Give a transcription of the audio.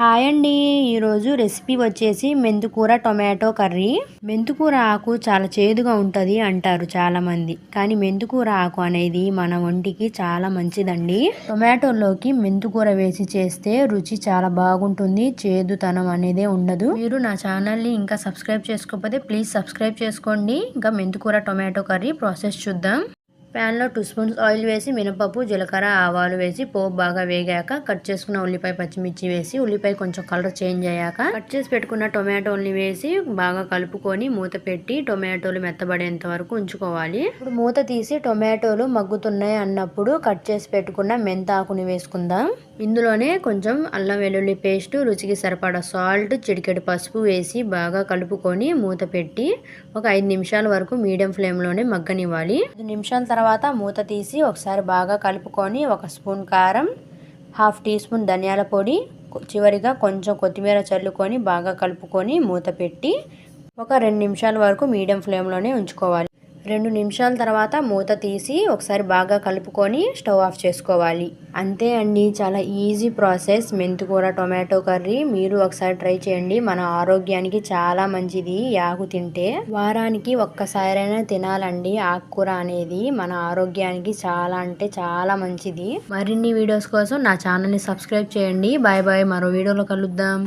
Hi అండి. ఈరోజు recipe వచ్చేసి మెంతుకూర టొమాటో కర్రీ. మెంతుకూర ఆకు చాలా చేదుగా ఉంటుంది అంటారు చాలామంది. కానీ మెంతుకూర ఆకు అనేది మన ఒంటికి చాలా మంచిదండి. టొమాటోలోకి మెంతుకూర వేసి చేస్తే రుచి చాలా బాగుంటుంది. చేదుతనం అనేది ఉండదు. మీరు నా ఛానల్ని ఇంకా సబ్స్క్రైబ్ చేసుకోకపోతే ప్లీజ్ సబ్స్క్రైబ్ చేసుకోండి. ఇంకా మెంతుకూర టొమాటో కర్రీ ప్రాసెస్ చూద్దాం. ప్యాన్లో టూ స్పూన్స్ ఆయిల్ వేసి మినపప్పు జీలకర్ర ఆవాలు వేసి పోపు బాగా వేగాక కట్ చేసుకున్న ఉల్లిపాయ పచ్చిమిర్చి వేసి ఉల్లిపాయ కొంచెం కలర్ చేంజ్ అయ్యాక కట్ చేసి పెట్టుకున్న టొమాటోల్ని వేసి బాగా కలుపుకొని మూత పెట్టి టొమాటోలు మెత్తబడేంత వరకు ఉంచుకోవాలి. ఇప్పుడు మూత తీసి టొమాటోలు మగ్గుతున్నాయి అన్నప్పుడు కట్ చేసి పెట్టుకున్న మెంతాకుని వేసుకుందాం. ఇందులోనే కొంచెం అల్లం వెల్లుల్లి పేస్ట్ రుచికి సరిపడా సాల్ట్ చిటికెడు పసుపు వేసి బాగా కలుపుకొని మూత పెట్టి ఒక ఐదు నిమిషాల వరకు మీడియం ఫ్లేమ్లోనే మగ్గనివ్వాలి. ఐదు నిమిషాల తర్వాత మూత తీసి ఒకసారి బాగా కలుపుకొని ఒక స్పూన్ కారం హాఫ్ టీ స్పూన్ ధనియాల పొడి చివరిగా కొంచెం కొత్తిమీర చల్లుకొని బాగా కలుపుకొని మూత పెట్టి ఒక రెండు నిమిషాల వరకు మీడియం ఫ్లేమ్లోనే ఉంచుకోవాలి. రెండు నిమిషాల తర్వాత మూత తీసి ఒకసారి బాగా కలుపుకొని స్టవ్ ఆఫ్ చేసుకోవాలి. అంతే అండి చాలా ఈజీ ప్రాసెస్. మెంతికూర టొమాటో కర్రీ మీరు ఒకసారి ట్రై చేయండి. మన ఆరోగ్యానికి చాలా మంచిది. ఆకు తింటే వారానికి ఒక్కసారైనా తినాలండి. ఆకుకూర అనేది మన ఆరోగ్యానికి చాలా అంటే చాలా మంచిది. మరిన్ని వీడియోస్ కోసం నా ఛానల్ని సబ్స్క్రైబ్ చేయండి. Bye bye. మరో వీడియోలో కలుద్దాం.